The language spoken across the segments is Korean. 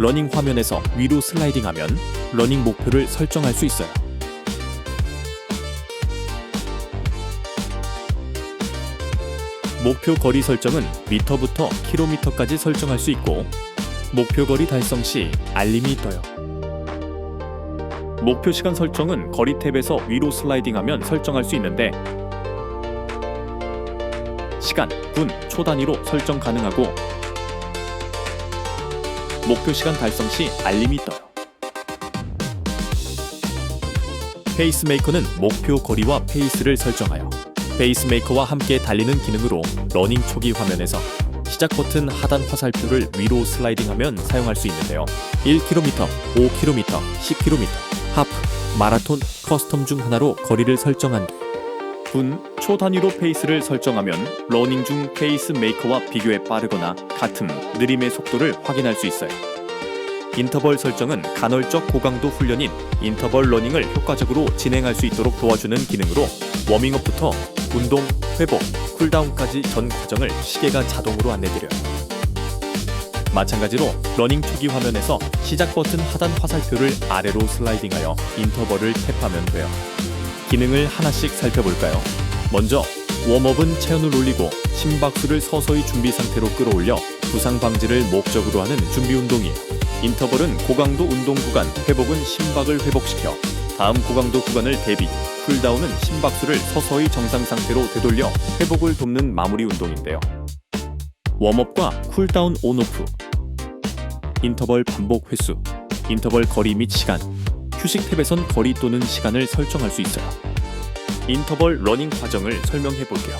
러닝 화면에서 위로 슬라이딩하면 러닝 목표를 설정할 수 있어요. 목표 거리 설정은 미터부터 킬로미터까지 설정할 수 있고 목표 거리 달성 시 알림이 떠요. 목표 시간 설정은 거리 탭에서 위로 슬라이딩하면 설정할 수 있는데 시간, 분, 초 단위로 설정 가능하고 목표 시간 달성 시 알림이 떠요. 페이스메이커는 목표 거리와 페이스를 설정하여 페이스메이커와 함께 달리는 기능으로 러닝 초기 화면에서 시작 버튼 하단 화살표를 위로 슬라이딩하면 사용할 수 있는데요. 1km, 5km, 10km, 하프, 마라톤, 커스텀 중 하나로 거리를 설정한 뒤 분, 초 단위로 페이스를 설정하면 러닝 중 페이스 메이커와 비교해 빠르거나 같음, 느림의 속도를 확인할 수 있어요. 인터벌 설정은 간헐적 고강도 훈련인 인터벌 러닝을 효과적으로 진행할 수 있도록 도와주는 기능으로 워밍업부터 운동, 회복, 쿨다운까지 전 과정을 시계가 자동으로 안내드려요. 마찬가지로 러닝 초기 화면에서 시작 버튼 하단 화살표를 아래로 슬라이딩하여 인터벌을 탭하면 돼요. 기능을 하나씩 살펴볼까요? 먼저 웜업은 체온을 올리고 심박수를 서서히 준비 상태로 끌어올려 부상 방지를 목적으로 하는 준비 운동이에요. 인터벌은 고강도 운동 구간, 회복은 심박을 회복시켜 다음 고강도 구간을 대비, 쿨다운은 심박수를 서서히 정상 상태로 되돌려 회복을 돕는 마무리 운동인데요. 웜업과 쿨다운 온오프, 인터벌 반복 횟수, 인터벌 거리 및 시간, 휴식 탭에선 거리 또는 시간을 설정할 수 있어요. 인터벌 러닝 과정을 설명해 볼게요.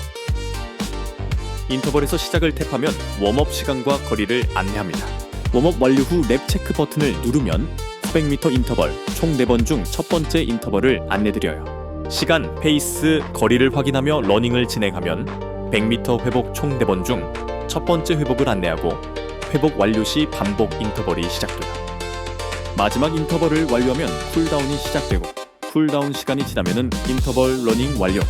인터벌에서 시작을 탭하면 웜업 시간과 거리를 안내합니다. 웜업 완료 후 랩 체크 버튼을 누르면 수백 미터 인터벌 총 4번 중 첫 번째 인터벌을 안내드려요. 시간, 페이스, 거리를 확인하며 러닝을 진행하면 100m 회복 총 4번 중 첫 번째 회복을 안내하고 회복 완료 시 반복 인터벌이 시작돼요. 마지막 인터벌을 완료하면 쿨다운이 시작되고 쿨다운 시간이 지나면은 인터벌 러닝 완료.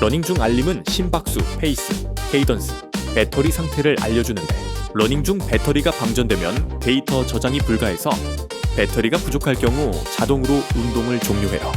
러닝 중 알림은 심박수, 페이스, 케이던스, 배터리 상태를 알려주는데 러닝 중 배터리가 방전되면 데이터 저장이 불가해서 배터리가 부족할 경우 자동으로 운동을 종료해요.